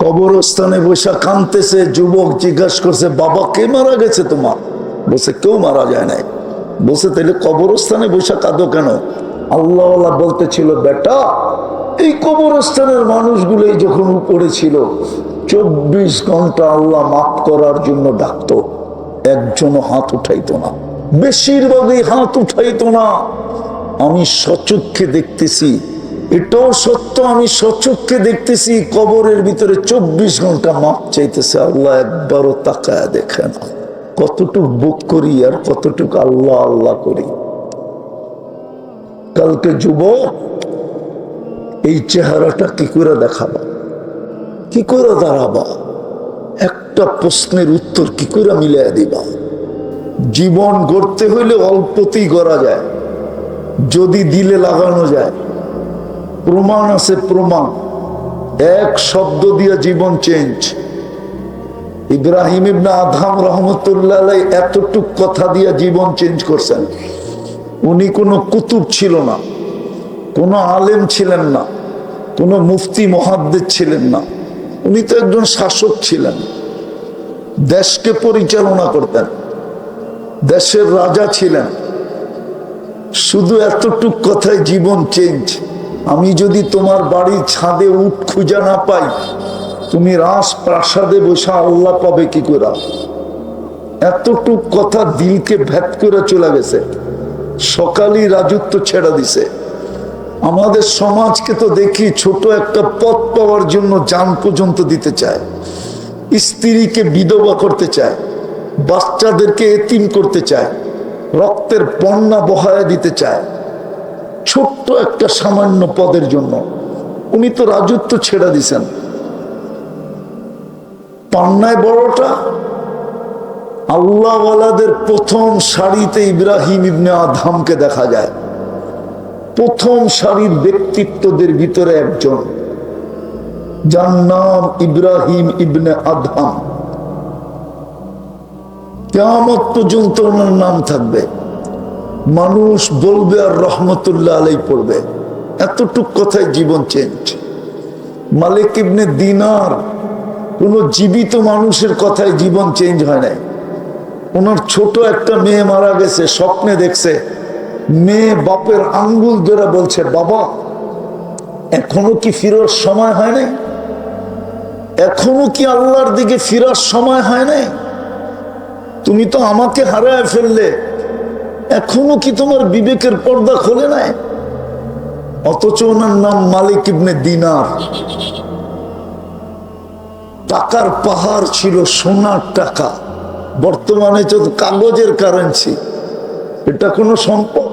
কবরস্থানে বসে কানতেছে যুবক জিজ্ঞাসা করছে, বাবা, কে মারা গেছে তোমার? বলছে, কেউ মারা যায় নাই। বলছে তাহলে কবরস্থানে বসে কাঁদো কেন? আল্লাহ বলতেছিল, বেটা, এই কবরস্থানের মানুষগুলোই যখন উপরে ছিল, চব্বিশ ঘণ্টা আল্লাহ মাফ করার জন্য ডাকতো। একজনও হাত উঠাইত না। বেশিরভাগই হাত উঠাইত না। আমি সচক্ষে দেখতেছি এটাও সত্য, আমি সচক্ষে দেখতেছি কবরের ভিতরে চব্বিশ ঘণ্টা মাপ চাইতেছে আল্লাহ একবারও তাকায় দেখে না কতটুক বুক করি আর কতটুক আল্লাহ আল্লাহ করি। কালকে যুবক, এই চেহারাটা কি করে দেখাবা? কি করে দাঁড়াবা? একটা প্রশ্নের উত্তর কি করে মিলিয়ে দিবা? জীবন গড়তে হইলে অল্পতেই গড়া যায়, যদি দিলে লাগানো যায়। প্রমাণ আছে প্রমাণ। এক শব্দ দিয়ে জীবন চেঞ্জ ইব্রাহিম ইবনা আধাম রহমতুল্লাহ এতটুক কথা দিয়ে জীবন চেঞ্জ করছেন। উনি কোনো কুতুব ছিল না, কোনো আলেম ছিলেন না, কোনো মুফতি মহাদ্দের ছিলেন না। উনি তো একজন শাসক ছিলেন। দেশকে পরিচালনা করতেন। দেশের রাজা ছিলেন। শুধু এতটুক কথায় জীবন চেঞ্জ আমি যদি তোমার বাড়ির ছাদে উঠ খুঁজে না পাই, তুমি রাস প্রাসাদে বসে আল্লাহ পাবে কি করে? এতটুক কথা দিলকে ভেদ করে চলে গেছে। সকালই রাজত্ব ছেড়ে দিছে। আমাদের সমাজকে তো দেখি ছোট একটা পথ পাওয়ার জন্য যান পর্যন্ত দিতে চায়। স্ত্রীকে বিধবা করতে চায়, বাচ্চাদেরকে এতিম করতে চায়, রক্তের বন্যা বহায়া দিতে চায়। ছোট্ট একটা সামান্য পদের জন্য। উনি তো রাজত্ব ছেড়ে দিছেন। পান্নায় বড়টা, আল্লাহওয়ালাদের প্রথম সারিতে ইব্রাহিম ইবনে আধামকে দেখা যায়। প্রথম সারির ব্যক্তিত্বদের ভিতরে একজন, যার নাম ইব্রাহিম ইবনে আধাম কেমত পর্যন্ত ওনার নাম থাকবে। মানুষ বলবে আর রহমতুল্লাহ আলাই পড়বে। এতটুক কথায় জীবন চেঞ্জ। মালিক ইবনে দিনার কোন জীবিত মানুষের কথায় জীবন চেঞ্জ হয় নাই। ওনার ছোট একটা মেয়ে মারা গেছে, স্বপ্নে দেখছে। মেয়ে বাপের আঙ্গুল ধরে বলছে, বাবা, এখনও কি ফিরার সময় হয় নাই? এখনও কি আল্লাহর দিকে ফিরার সময় হয় নাই? তুমি তো আমাকে হারায় ফেললে। এখনও কি তোমার বিবেকের পর্দা খোলে নাই? অথচ ওনার নাম মালিক ইবনে দিনার। টাকার পাহাড় ছিল সোনার টাকা। বর্তমানে তো কাগজের কারেন্সি। এটা কোনো সম্পদ?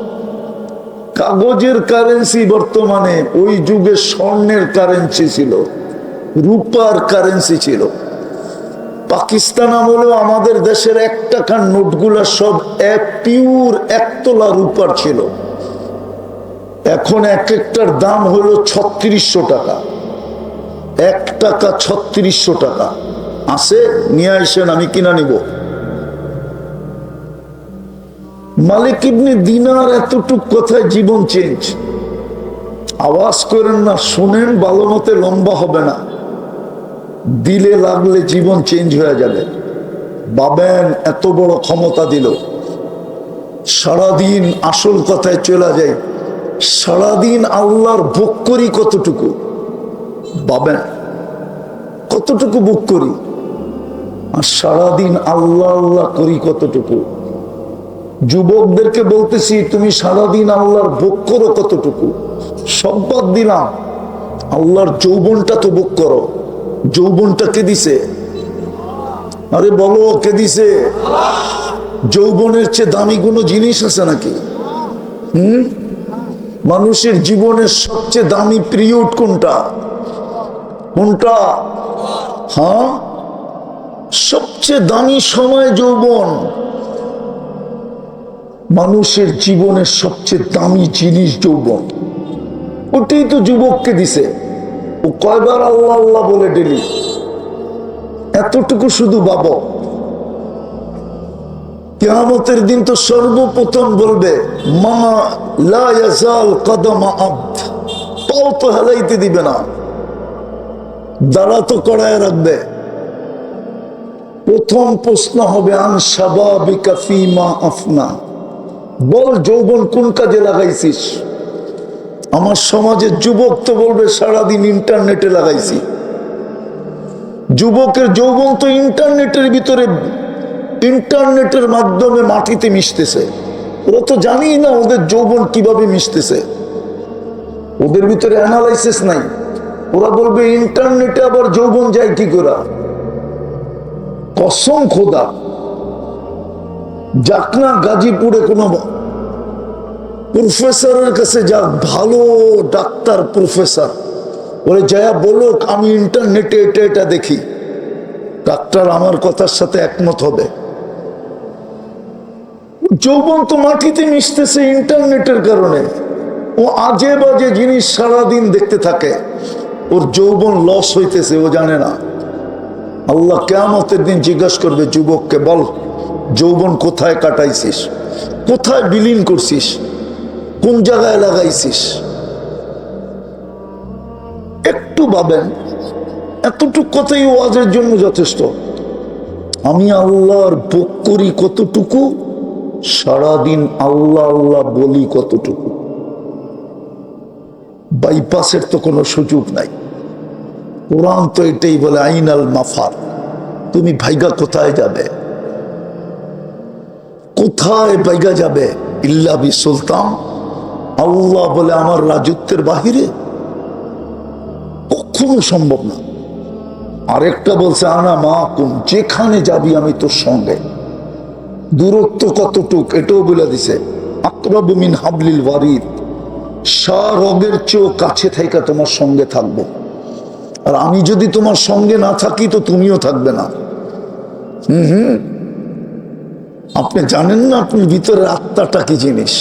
কাগজের কারেন্সি বর্তমানে ওই যুগে স্বর্ণের কারেন্সি ছিল, রূপার কারেন্সি ছিল। পাকিস্তান আমলেও আমাদের দেশের এক টাকার নোটগুলো সব এক পিওর একতলা রূপার ছিল। এখন এক একটার দাম হলো ছত্রিশশো টাকা। এক টাকা ছত্রিশশো টাকা। আছে, নিয়ে আসেন, আমি কিনা নিব। মালিক ইবনে দিনার এতটুক কথায় জীবন চেঞ্জ। আওয়াজ করেন না, শুনেন ভালো মতে লম্বা হবে না। দিলে লাগলে জীবন চেঞ্জ হয়ে যাবে। বাবেন এত বড় ক্ষমতা দিল। সারাদিন আসল কথায় চলে যায়, সারাদিন আল্লাহর ভোগ করি কতটুকু? বাবেন, কতটুকু বুক করি? আর সারাদিন আল্লাহ আল্লাহ করি কতটুকু? যুবকদেরকে বলতেছি, তুমি সারাদিন আল্লাহর ভোগ করো কতটুকু? সব বাদ দিলাম, আল্লাহর যৌবনটা তো ভোগ করো। যৌবনটা কে দিছে। আরে বলো, কে দিছে? যৌবনের চেয়ে দামি কোনো জিনিস আছে নাকি? হুম? মানুষের জীবনের সবচেয়ে দামি পিরিয়ড কোনটা? কোনটা? হ্যাঁ? সবচেয়ে দামি সময় যৌবন। মানুষের জীবনের সবচেয়ে দামি জিনিস যৌবন। ওটাই তো যুবককে দিছে। ও কয়বার আল্লাহ আল্লাহ বলে ডেলি এতটুকু শুধু বাব কেয়ামতের দিন তো সর্বপ্রথম বলবে মা লা ইয়াজাল কদমা তো হেলাইতে দিবে না। দাঁড়া তো কড়ায় রাখবে। প্রথম প্রশ্ন হবে, আন স্বাভাবিকা ফিমা আফনা? বল, যৌবন কোন কাজে লাগাইছিস? আমার সমাজের যুবক তো বলবে, সারাদিন ইন্টারনেটে লাগাইছি। যুবকের যৌবন তো ইন্টারনেটের ভিতরে, ইন্টারনেটের মাধ্যমে মাটিতে মিশতেছে। ওরা তো জানি না ওদের যৌবন কীভাবে মিশতেছে। ওদের ভিতরে অ্যানালাইসিস নাই। ওরা বলবে, ইন্টারনেটে আবার যৌবন যায় কি করে? কসম খোদা। যাক না গাজীপুরে কোনো প্রফেসরের কাছে যা ভালো ডাক্তার প্রফেসর ওরে জয়া বলুক আমি ইন্টারনেটে এটা এটা দেখি। ডাক্তার আমার কথার সাথে একমত হবে। যৌবন তো মাটিতে মিশতেছে ইন্টারনেটের কারণে। ও আজে বাজে জিনিস সারাদিন দেখতে থাকে। ওর যৌবন লস হইতেছে, ও জানে না। আল্লাহ কেমতের দিন জিজ্ঞাসা করবে, যুবককে বল, যৌবন কোথায় কাটাইছিস? কোথায় বিলীন করছিস? কোন জায়গায় লাগাইছিস? একটু ভাবেন, এতটুকু কথাই ওয়াজের জন্য যথেষ্ট। আমি আল্লাহর ভোগ করি কতটুকু? সারাদিন আল্লাহ আল্লাহ বলি কতটুকু? বাইপাসের তো কোনো সুযোগ নাই। কোরআন তো এটাই বলে, আইনাল মাফার। তুমি ভাইগা কোথায় যাবে? কোথায় ভাইগা যাবে? ইল্লা বি সুলতান। আল্লাহ বলে আমার রাজত্বের বাহিরে কখনো সম্ভব না। আরেকটা বলছে, আনা মা কুম যেখানে যাবি আমি তোর সঙ্গে। দূরত্ব কতটুক, এটাও বলে দিছে, আক্রব মিন হাবলিল ওয়ারিদ রগের চেয়েও কাছে থাইকা তোমার সঙ্গে থাকব। আর আমি যদি তোমার সঙ্গে না থাকি, তো তুমিও থাকবে না। হুম হুম। আপনি জানেন না, আপনি ভিতরে আত্মাটা কি জিনিস?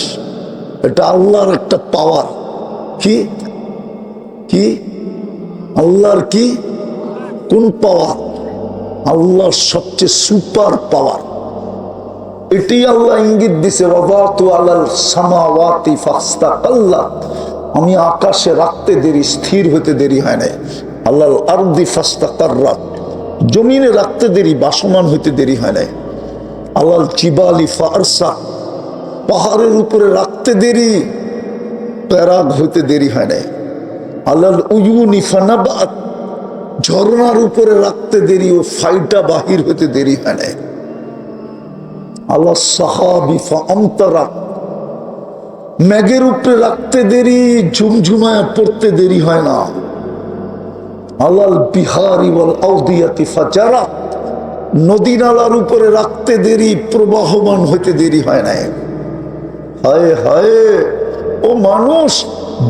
এটা আল্লাহর একটা পাওয়ার কি? কি? আল্লাহর কি? কোন পাওয়ার আল্লাহর সবচেয়ে সুপার পাওয়ার এটি আল্লাহ ইঙ্গিত দিছে আমি আকাশে রাখতে দেরি, স্থির হতে দেরি হয় না আল্লাহ আরদি ফাস্তাকাররাত জমিনে রাখতে দেরি, বাসমান হইতে দেরি হয় নাই। আল্লাহ চিবালি ফারসা। পাহাড়ের উপরে রাখতে দেরি, প্যারাগ হইতে দেরি হয় নাই। আল্লাহ উয়ুনি ফানাবাত, ঝর্ণার উপরে রাখতে দেরি ও ফাইটা বাহির হইতে দেরি হয় নাই। আল্লাহ সাহাবি অন্তরা ম্যাগের উপরে রাখতে দেরি, ঝুমঝুমায় পড়তে দেরি হয় না। আলাল বিহারি বল আউদিয়াতি ফাজারা, নদী নালার উপরে রাখতে দেরি, প্রবাহমান হইতে দেরি হয় না হায় হায়, ও মানুষ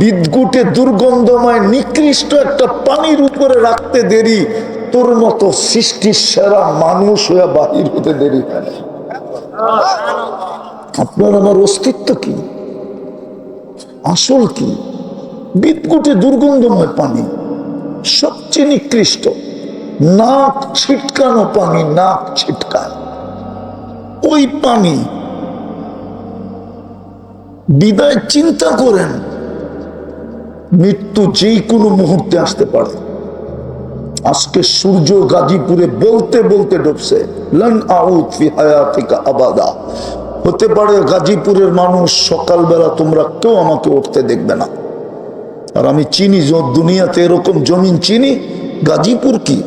বিদ্যুটে দুর্গন্ধময় নিকৃষ্ট একটা পানির উপরে রাখতে দেরি, তোর মতো সৃষ্টির সেরা মানুষ হয়ে বাহির হতে দেরি। আপনার আমার অস্তিত্ব কি? আসল কি? বিদ্যুটে দুর্গন্ধময় পানি, সবচেয়ে নিকৃষ্ট, নাক ছিটকানো পানি, নাক ছিটকায়। ওই পানি বিদায় চিন্তা করেন, মৃত্যু যেই কোনো মুহূর্তে আসতে পারে। আজকে সূর্য গাজীপুরে বলতে বলতে ডুবছে, লন আউত ফি হায়াতিকা আবাদা। হতে পারে গাজীপুরের মানুষ, সকালবেলা তোমরা কেউ আমাকে উঠতে দেখবে না। আর আমি চিনি যে দুনিয়াতে এরকম জমিন চিনি, গাজীপুর কি?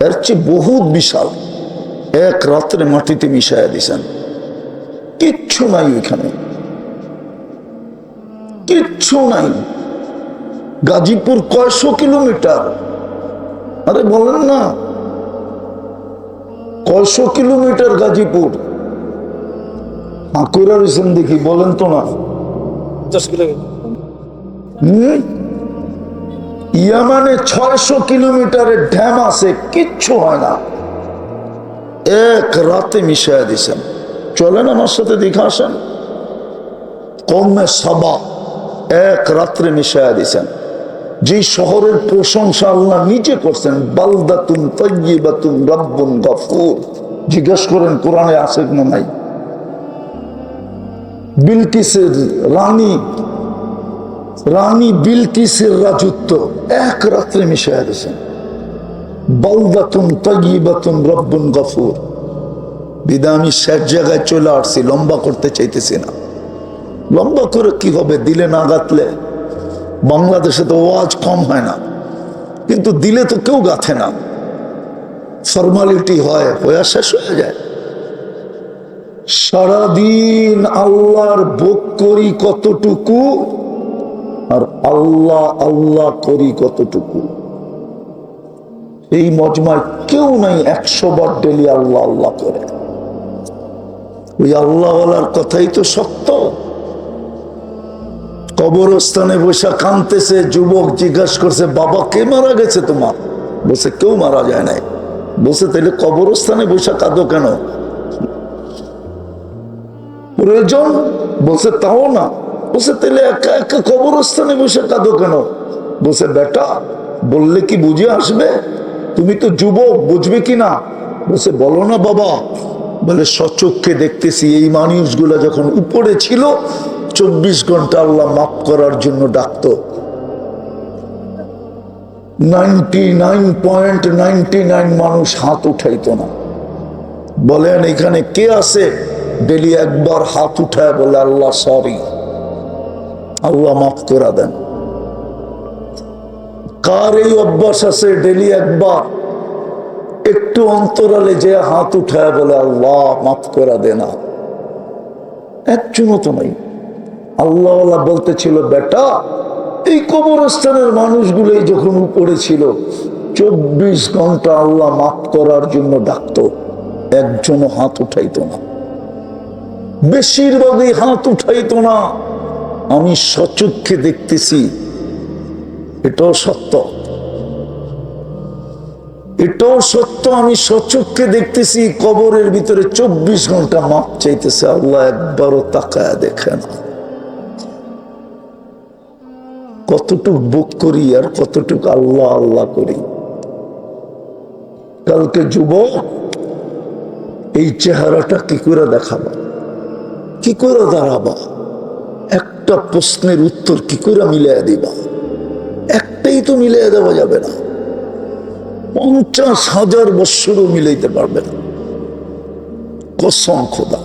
এর চেয়ে বহুত বিশাল। এক রাত্রে মাটিতে মিশাইয়া দিছেন। কিচ্ছু নাই ওইখানে। কিচ্ছু নাই গাজীপুর কয়শো কিলোমিটার? আরে বলেন না। কয়শো কিলোমিটার গাজীপুর? আকুরা রয়েছেন দেখি বলেন তো না। ইয়ামানে ছয়শো কিলোমিটারের ড্যাম আছে কিচ্ছু হয় না। এক রাতে মিশাইয়া দিছেন। চলেন আমার সাথে দেখে আসেন। কমে সাবা। এক রাত্রে মিশাইয়া দিছেন যে শহরের প্রশংসা আল্লাহ নিজে করছেন, বালদাতুন তৈবাতুন রব্বুন গফুর। জিজ্ঞেস করেন, কোরআনে আছে না নাই? বিলকিসের রানী রানী বিলকিসের রাজত্ব এক রাত্রে মিশাইয়া দিয়েছেন বাউদাতুন তৈবাতুন রব্বুন গফুর। বিদামি শেষ জায়গায় চলে আসছি, লম্বা করতে চাইতেছি না। লম্বা করে কি হবে? দিলে না গাতলে বাংলাদেশে তো ওয়াজ কম হয় না। কিন্তু দিলে তো কেউ গাথে না। ফর্মালিটি হয়, হয়ে শেষ হয়ে যায়। সারাদিন আল্লাহর ভোগ করি কতটুকু? আর আল্লাহ আল্লাহ করি কতটুকু? এই মজমায় কেউ নাই, একশো বার ডেলি আল্লাহ আল্লাহ করে। ওই আল্লাহওয়ালার কথাই তো সত্য। কবরস্থানে বসে কানতেছে যুবক জিজ্ঞাসা করছে, বাবা, কে মারা গেছে তোমার? বসে কেউ মারা যায় নাই। বসে তাহলে কবরস্থানে বসে কাঁদো কেন? প্রয়োজন বসে তাও না। বসে তাহলে একা একা কবরস্থানে বসে কাঁদো কেন? বসে বেটা, বললে কি বুঝে আসবে? তুমি তো যুবক, বুঝবে কি না? বসে বলো না বাবা। বলে সচক্ষে দেখতেছি এই মানুষগুলো যখন উপরে ছিল চব্বিশ ঘণ্টা আল্লাহ মাফ করার জন্য ডাকতো। Ninety nine point ninety nine মানুষ হাত উঠাইতো না। বলেন, এখানে কে আছে? ডেলি একবার হাত উঠায় বলে, আল্লাহ সরি আল্লাহ মাফ করে দেন। কার এই অভ্যাস আছে? ডেলি একবার। একটু অন্তরালে যে হাত উঠায় বলে, আল্লাহ, মাফ করা দে না। একজনও তো নাই। আল্লাহ বলতেছিল, বেটা, এই কবরস্থানের মানুষগুলোই যখন উপরে ছিল, চব্বিশ ঘণ্টা আল্লাহ মাফ করার জন্য ডাকতো, একজনও হাত উঠাইত না। বেশিরভাগই হাত উঠাইতো না। আমি সচক্ষে দেখতেছি, এটাও সত্য। এটাও সত্য, আমি সচক্ষে দেখতেছি কবরের ভিতরে চব্বিশ ঘণ্টা মাপ চাইতেছে, আল্লাহ একবারও তাকায় দেখে না। কতটুক বুক করি আর কতটুক আল্লাহ আল্লাহ করি। কালকে যুবক, এই চেহারাটা কি করে দেখাবা? কি করে দাঁড়াবা? একটা প্রশ্নের উত্তর কি করে মিলিয়ে দিবা? একটাই তো মিলিয়ে দেওয়া যাবে না। পঞ্চাশ হাজার বৎসরও মিলাইতে পারবে না। কসম খোদা,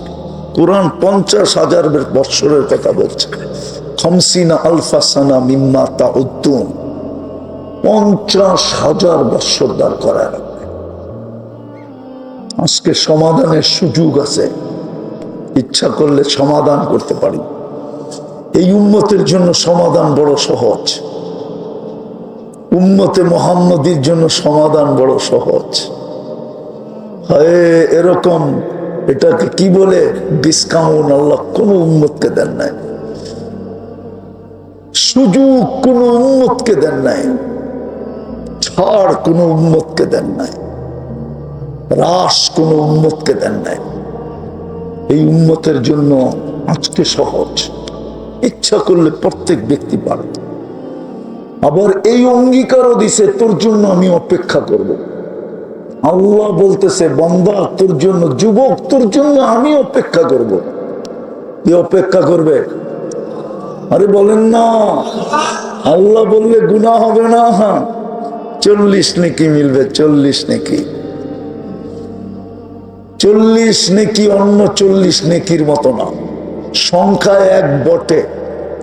কোরআন পঞ্চাশ হাজার বৎসরের কথা বলছে। খমসিনা আলফা সানা মিম্মা তা উদ্দুন পঞ্চাশ হাজার বৎসর করায় রাখবে। আজকে সমাধানের সুযোগ আছে। ইচ্ছা করলে সমাধান করতে পারি। এই উন্মতের জন্য সমাধান বড় সহজ। উম্মতে মোহাম্মদীর জন্য সমাধান বড় সহজ। হয়, এরকম এটাকে কি বলে? ডিসকাউন্ট আল্লাহ কোনো উন্মতকে দেন নাই। সুযোগ কোন উন্মতকে দেন নাই। ছাড় কোন উন্মতকে দেন নাই। রাস কোন উন্মতকে দেন নাই। এই উন্মতের জন্য আজকে সহজ। ইচ্ছা করলে প্রত্যেক ব্যক্তি পারে। আবার এই অঙ্গীকারও দিছে, তোর জন্য আমি অপেক্ষা করব। আল্লাহ বলতেছে, বন্দা, তোর জন্য, যুবক, তোর জন্য আমি অপেক্ষা করব। কি অপেক্ষা করবে? আরে বলেন না। আল্লাহ বললে গুণা হবে না। হ্যাঁ চল্লিশ নেকি মিলবে, চল্লিশ নেকি। চল্লিশ নেকি অন্য চল্লিশ নেকির মতো না। সংখ্যা এক বটে,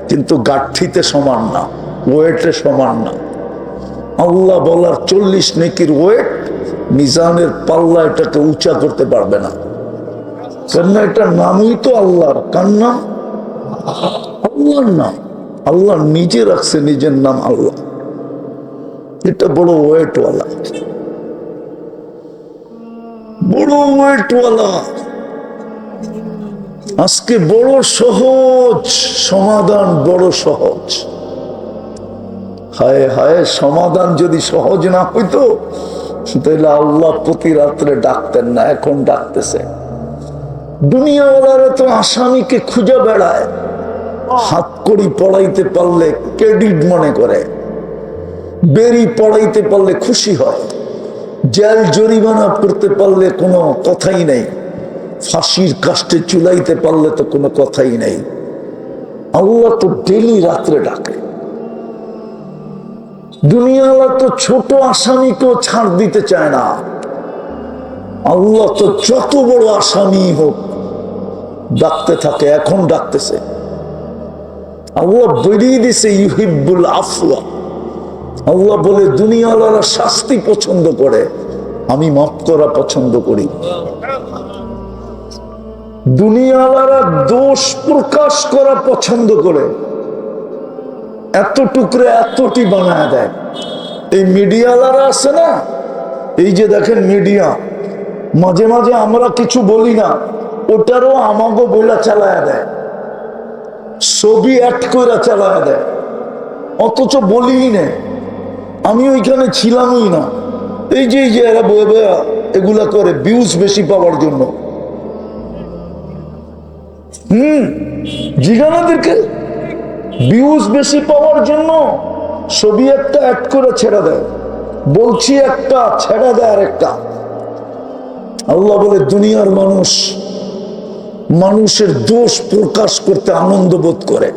কিন্তু গাঠিতে সমান না, ওয়েটে সমান না। আল্লাহ বলার চল্লিশ নেকির ওয়েট মিজানের পাল্লা এটাকে উঁচা করতে পারবে না। কেননা এটা নামই তো আল্লাহর, কার নাম? আল্লাহর নাম। আল্লাহ নিজে রাখছে নিজের নাম আল্লাহ। এটা বড় ওয়েটওয়ালা। বড় ওয়েটওয়ালা। আজকে বড় সহজ, সমাধান বড় সহজ। হায় হায়, সমাধান যদি সহজ না হইতো, তাহলে আল্লাহ প্রতি রাত্রে ডাকতেন না, এখন ডাকতেছে। দুনিয়াওয়ালারা তো আসামিকে খুঁজে বেড়ায়। হাত করি পড়াইতে পারলে ক্রেডিট মনে করে। বেরি পড়াইতে পারলে খুশি হয়। জেল জরিমানা করতে পারলে কোনো কথাই নেই। ফাঁসির কাষ্টে চুলাইতে পারলে তো কোনো কথাই নেই। আল্লাহ তো ডেলি রাত্রে ডাকে। দুনিয়ালা তো ছোট আসামিকেও ছাড় দিতে চায় না। আল্লাহ তো যত বড় আসামি হোক, ডাকতে থাকে, এখন ডাকতেছে। আল্লাহ বেরিয়ে দিছে ইউহিবুল আফওয়া। আল্লাহ বলে, দুনিয়াওয়ালারা শাস্তি পছন্দ করে, আমি মাফ করা পছন্দ করি। দুনিয়াওয়ালারা দোষ প্রকাশ করা পছন্দ করে। এত টুকরে এতটি বানায় দেয়। এই মিডিয়ালারা আছে না? এই যে দেখেন মিডিয়া, মাঝে মাঝে আমরা কিছু বলি না, ওটারও আমাগো বইলা চালায় দেয়। ছবি অ্যাড করে চালায় দেয়। অথচ বলিই না আমি ওইখানে ছিলামই না। এই যে এই যে এরা বয়ে বয়ে এগুলা করে ভিউজ বেশি পাওয়ার জন্য। হুম, জিগানাদেরকে ভিউজ বেশি পাওয়ার জন্য ছবি একটা অ্যাড করে ছেড়ে দেয়। বলছি একটা, ছেড়ে দেয় আর একটা আল্লাহ বলে, দুনিয়ার মানুষ মানুষের দোষ প্রকাশ করতে আনন্দ বোধ করে।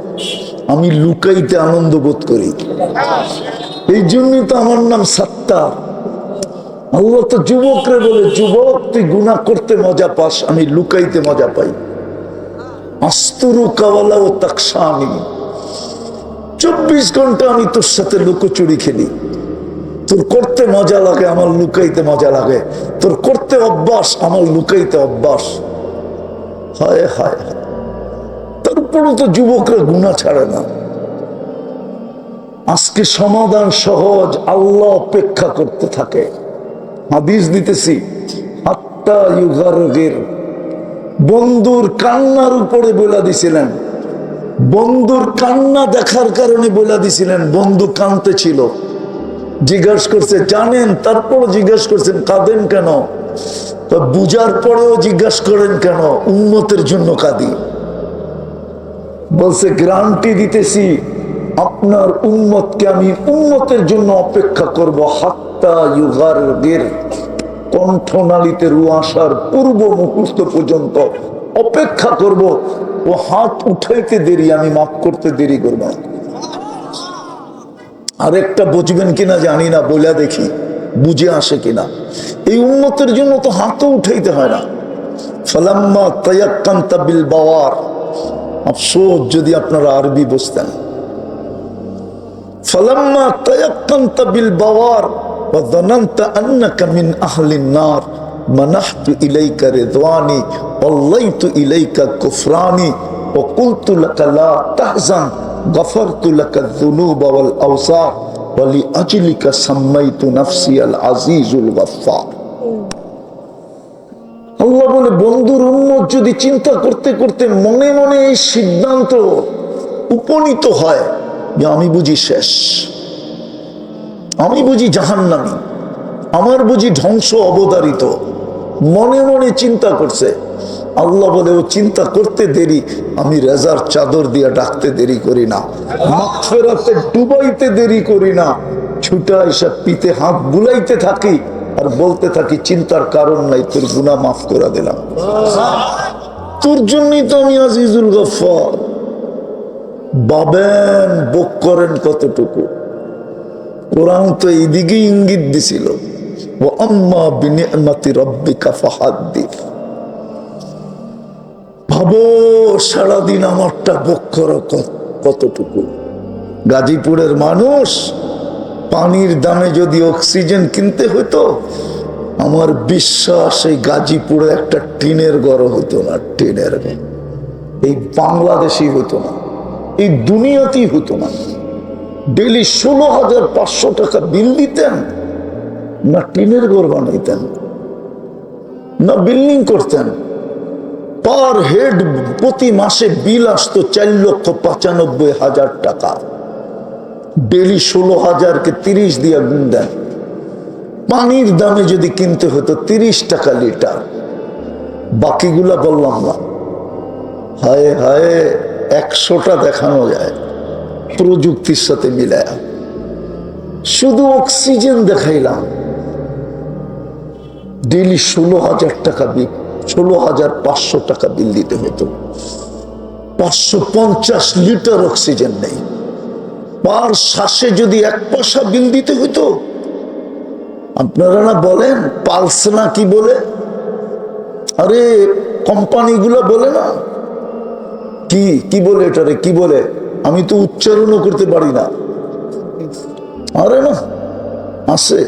আমি লুকাইতে আনন্দ বোধ করি। এই জন্যই তো আমার নাম সাত্তার। আল্লাহ তো যুবকরে বলে, যুবক, তুই গুণা করতে মজা পাস, আমি লুকাইতে মজা পাই। আস্তরু কাওয়ালা ও তাকসা আমি চব্বিশ ঘণ্টা আমি তোর সাথে লুকোচুরি খেলি। তোর করতে মজা লাগে, আমার লুকাইতে মজা লাগে। তোর করতে অভ্যাস, আমার লুকাইতে অভ্যাস। হায় হায়। তারপরও তো যুবকরা গুণা ছাড়ে না। আজকে সমাধান সহজ আল্লাহ অপেক্ষা করতে থাকে। হাদিস দিতেছি আত্মা ইউগারগের। বন্ধুর কান্নার উপরে বলে দিছিলেন। বন্ধুর কান্না দেখার কারণে বলে দিছিলেন, বন্ধু কানতে ছিল। জিজ্ঞাস করছে, জানেন? তারপর জিজ্ঞাস করছেন, কাঁদেন কেন? তা বুঝার পরেও জিজ্ঞাস করেন কেন? উন্নতের জন্য কাঁদি। বলছে, গ্রান্টি দিতেছি, আপনার উন্মতকে আমি উন্নতের জন্য অপেক্ষা করব, হাত্তা ইউগার গের কণ্ঠনালীতে রু আসার পূর্ব মুহূর্ত পর্যন্ত অপেক্ষা করব। ও হাত উঠাইতে দেরি, আমি মাফ করতে দেরি করব। আরেকটা বুঝবেন কিনা জানি না বলে দেখি, বুঝে আসে কিনা। এই উন্নতের জন্য তো হাতও উঠাইতে হয় না ফালাম্মা তায়াক্কান্তা বিল বাওয়ার আফসোস যদি আপনারা আরবি বুঝতেন ফালাম্মা তায়াক্কান্তা বিল বাওয়ার وظننت أنك من أهل النار منحت إليك رضواني والليت إليك كفراني وقلت لك لا تحزن غفرت لك الذنوب والأوصار ولأجلك سميت نفسي العزيز الغفار যদি চিন্তা করতে করতে মনে মনে এই সিদ্ধান্ত উপনীত হয় যে আমি বুঝি শেষ, আমি বুঝি জাহান্নামি, আমার বুঝি ধ্বংস অবতারিত, মনে মনে চিন্তা করছে, আল্লাহ বলে, ও, চিন্তা করতে দেরি, আমি রেজার চাদর দিয়ে ডাকতে দেরি করি না, মাগফিরাতে ডুবাইতে দেরি করি না, ছুটা এসে পিতে হাত বুলাইতে থাকি আর বলতে থাকি, চিন্তার কারণ নাই, তোর গুনাহ মাফ করে দিলাম। তোর জন্যই তো আমি আজিজুল গফার বাবেন বক করেন কতটুকু। কোরআন তো এইদিকে ইঙ্গিত দিছিল। কতটুকু। গাজীপুরের মানুষ পানির দামে যদি অক্সিজেন কিনতে হতো আমার বিশ্বাস এই গাজীপুরে একটা টিনের ঘর হতো না, টিনের। এই বাংলাদেশি হতো না, এই দুনিয়াতেই হতো না। ডেলি ষোলো হাজার পাঁচশো টাকা বিল দিতেন, না টিনের ঘর বানাইতেন, না বিল্ডিং করতেন। পার হেড প্রতি মাসে বিল আসতো চার লক্ষ পঁচানব্বই হাজার টাকা। ডেলি ষোলো হাজারকে তিরিশ দিয়ে গুণ দেন। পানির দামে যদি কিনতে হতো তিরিশ টাকা লিটার। বাকিগুলা বললাম না। হায় হায়, একশোটা দেখানো যায়। প্রযুক্তির সাথে মিলায়া। শুধু অক্সিজেন দেখাইলাম। ডেলি ষোলো হাজার টাকা বিল, ষোলো হাজার পাঁচশো টাকা বিল দিতে হতো। পাঁচশো পঞ্চাশ লিটার অক্সিজেন নেই। পার শ্বাসে যদি এক পয়সা বিল দিতে হইতো আপনারা না বলেন পালস না কি বলে? আরে কোম্পানিগুলো বলে না? কি কি বলে এটারে কি বলে? আমি তো উচ্চারণও করতে পারি না। আরে না আছে।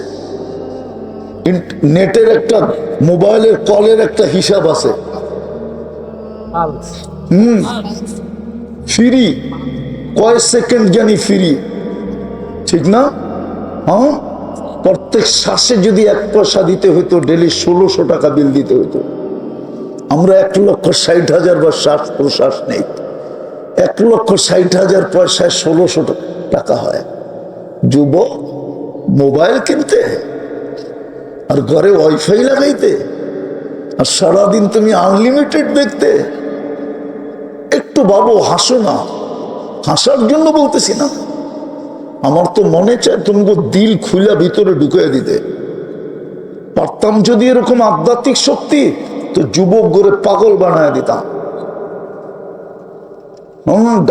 নেটের একটা মোবাইলের কলের একটা হিসাব আছে। হুম ফ্রি কয় সেকেন্ড জানি ফিরি? ঠিক না? হ্যাঁ? প্রত্যেক শ্বাসে যদি এক পয়সা দিতে হইতো, ডেলি ষোলোশো টাকা বিল দিতে হইতো। আমরা এক লক্ষ ষাট হাজার বা শ্বাস প্রশ্বাস নেই। এক লক্ষ ষাট হাজার পয়সায় ষোলোশো টাকা হয়। যুব মোবাইল কিনতে আর ঘরে ওয়াইফাই লাগাইতে। আর সারাদিন তুমি আনলিমিটেড দেখতে। একটু বাবু হাসো না। হাসার জন্য বলতেছি না। আমার তো মনে চায় তুমি দিল খুলে ভিতরে ঢুকিয়ে দিতে। পারতাম যদি এরকম আধ্যাত্মিক শক্তি তো যুবক গড়ে পাগল বানায় দিতাম।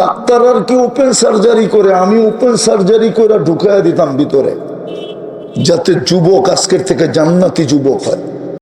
ডাক্তার আর কি ওপেন সার্জারি করে, আমি ওপেন সার্জারি করে ঢুকাইয়া দিতাম ভিতরে। যাতে যুবক আজকের থেকে জান্নাতি যুবক হয়।